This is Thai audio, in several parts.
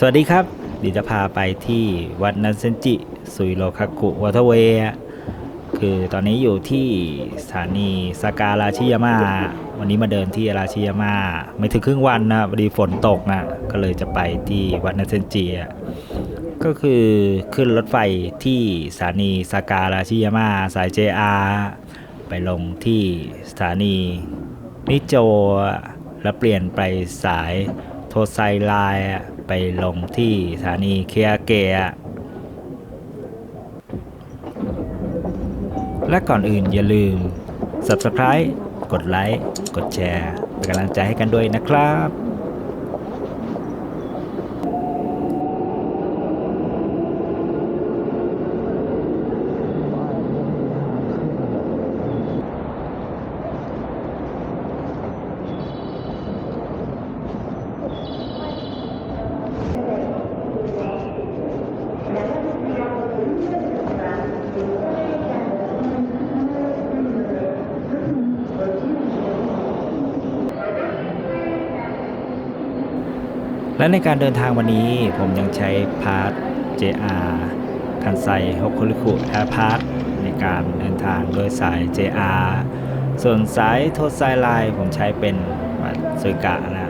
สวัสดีครับเดี๋ยวจะพาไปที่วัดนันเซนจิ สุยโรคากุวอเทเวะคือตอนนี้อยู่ที่สถานีสาการาชิยามาวันนี้มาเดินที่ราชิยามาไม่ถึงครึ่งวันนะพอดีฝนตกนะก็เลยจะไปที่วัดนันเซนจิก็คือขึ้นรถไฟที่สถานีสาการาชิยามาสาย JR ไปลงที่สถานีนิโจแล้วเปลี่ยนไปสายโทไซไลน์ ไปลงที่สถานีเคียเกะและก่อนอื่นอย่าลืม Subscribe กดไลค์ กดแชร์ เป็นกำลังใจให้กันด้วยนะครับ และในการเดินทางวันนี้ผมยังใช้พาร์ท JR คันไซฮกคุริคุแอร์พาร์ทในการเดินทางโดยสาย JR ส่วนสายโทไซไลน์ผมใช้เป็นบัตรซุยกะนะ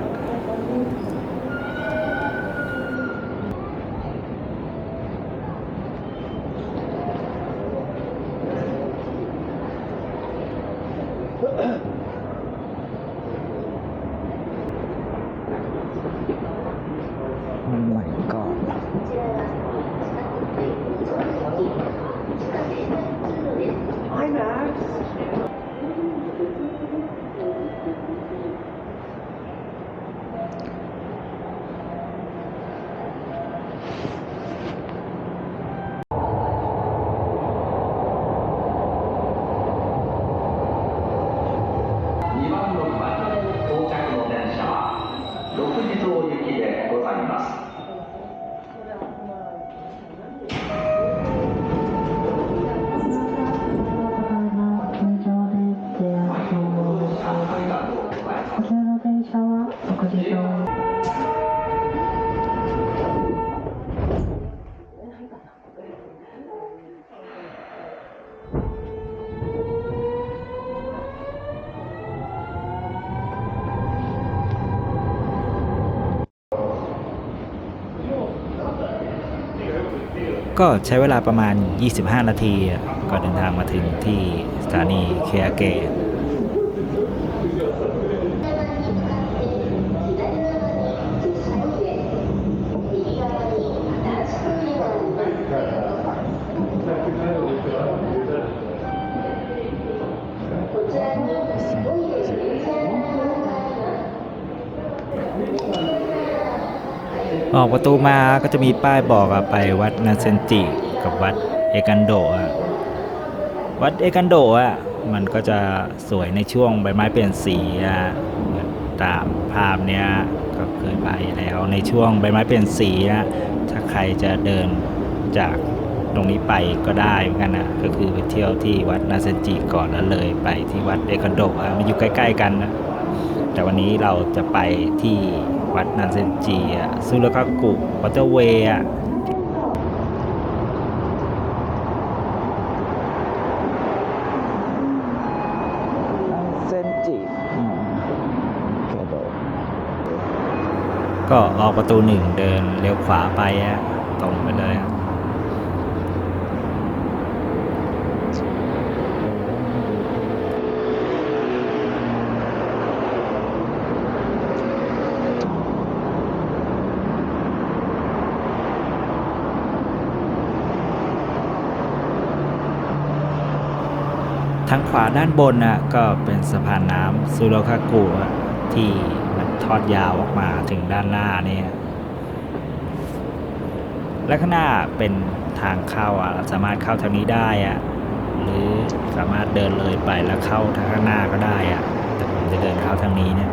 ก็ใช้เวลาประมาณ 25 นาทีก็เดินทางมาถึงที่สถานีเคียเกะ ออกประตูมาก็จะมีป้ายบอกอไปวัดนาเซนจิกับวัดเอกันโดะอะวัดเอกันโดะอะมันก็จะสวยในช่วงใบไม้เปลี่ยนสีตามภาพเนี้ยก็เคยไปแล้วในช่วงใบไม้เปลี่ยนสีอะถ้าใครจะเดินจากตรงนี้ไปก็ได้เหมือนกันนะก็คือไปเที่ยวที่วัดนาเซนจิก่อนแล้วเลยไปที่วัดเอกันโดอะมันอยู่ใกล้ ๆ กันนะแต่วันนี้เราจะไปที่ วัดนันเซนจิอะซูรากากุวัตเตอร์เวย์อะเซนจิอืมเคโดก็ออกประตูหนึ่งเดินเลี้ยวขวาไปอะตรงไปเลยอะ ทางขวาด้านบนนะก็เป็นสะพานน้ำซูโรคากุที่มันทอดยาวออกมาถึงด้านหน้าเนี่ยและข้างหน้าเป็นทางเข้าอะเราสามารถเข้าทางนี้ได้อะหรือสามารถเดินเลยไปแล้วเข้าทางข้างหน้าก็ได้อะแต่ผมจะเดินเข้าทางนี้เนี่ย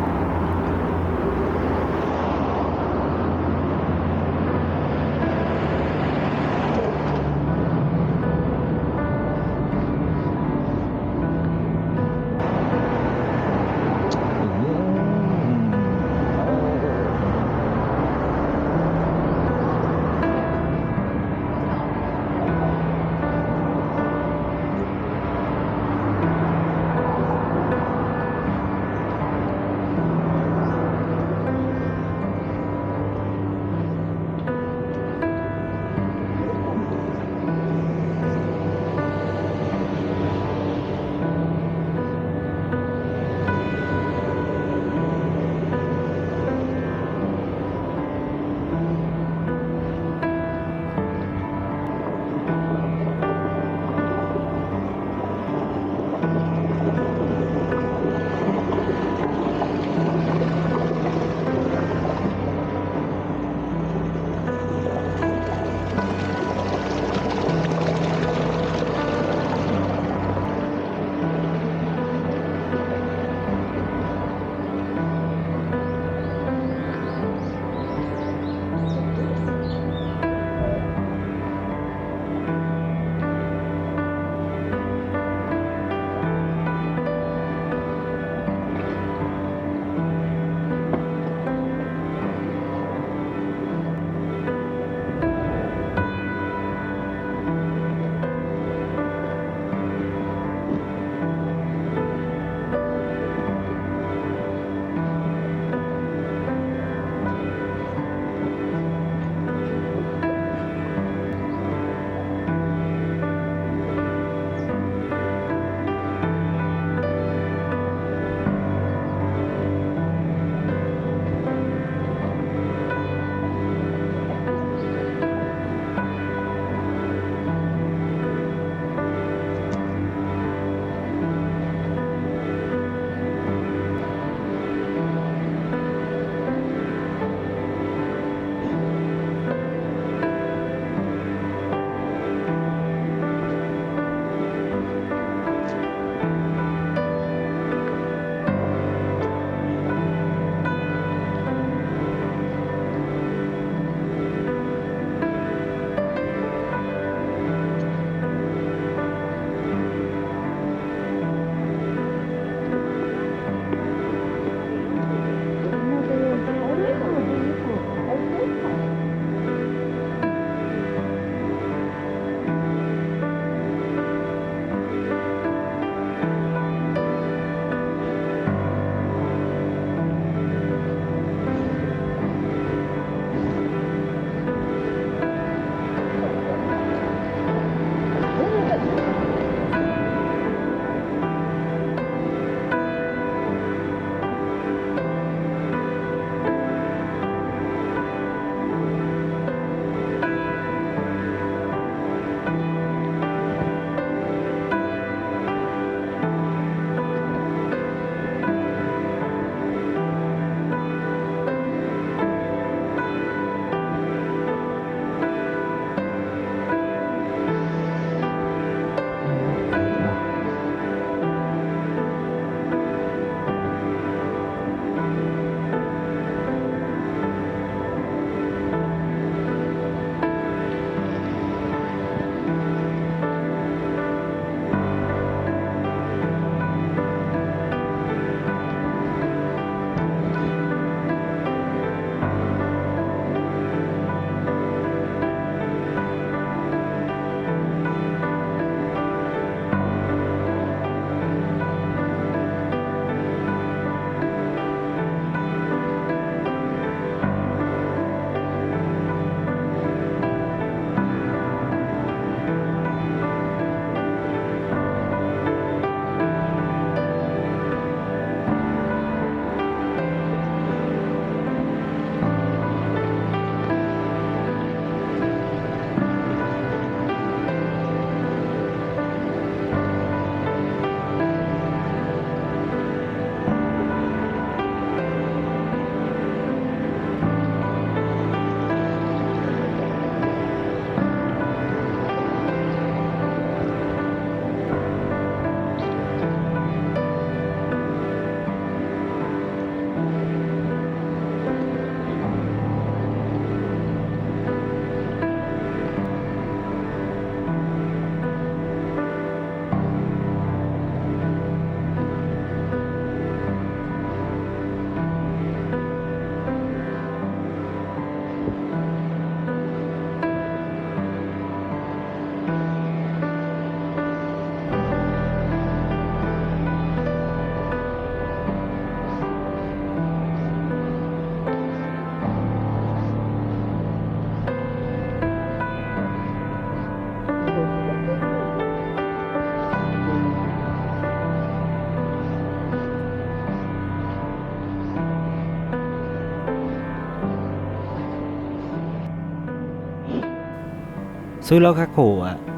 ซุยโรคาคุ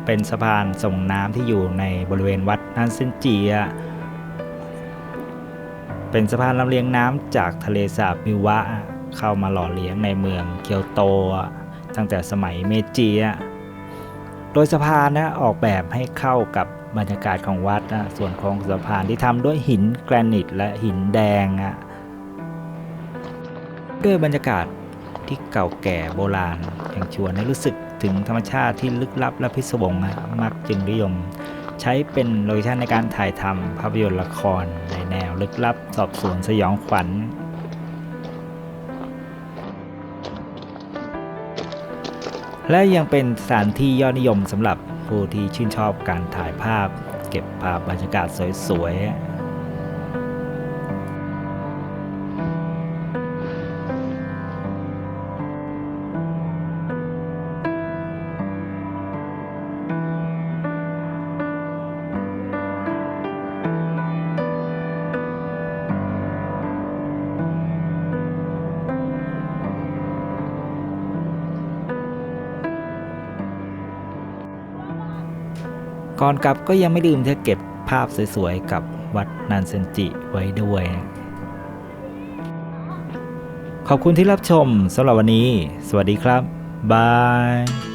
เป็นสะพานส่งน้ำที่อยู่ในบริเวณวัดนันเซนจิอะเป็นสะพานลำเลียงน้ำจากทะเลสาบมิวะเข้ามาหล่อเลี้ยงในเมืองเกียวโต ตั้งแต่สมัยเมจิโดยสะพานนะออกแบบให้เข้ากับบรรยากาศของวัดนะส่วนของสะพานที่ทำด้วยหินแกรนิตและหินแดงอะด้วยบรรยากาศที่เก่าแก่โบราณยังชวนให้รู้สึก ถึงธรรมชาติที่ลึกลับและพิศวงมักจึงนิยม ใช้เป็นโลเคชั่นในการถ่ายทำภาพยนตร์ละครในแนวลึกลับสอบสวนสยองขวัญและยังเป็นสถานที่ยอดนิยมสำหรับผู้ที่ชื่นชอบการถ่ายภาพ เก็บภาพบรรยากาศสวยๆ ก่อนกลับก็ยังไม่ลืมที่จะเก็บภาพสวยๆ กับวัดนันเซนจิไว้ด้วย ขอบคุณที่รับชมสำหรับวันนี้ สวัสดีครับ บาย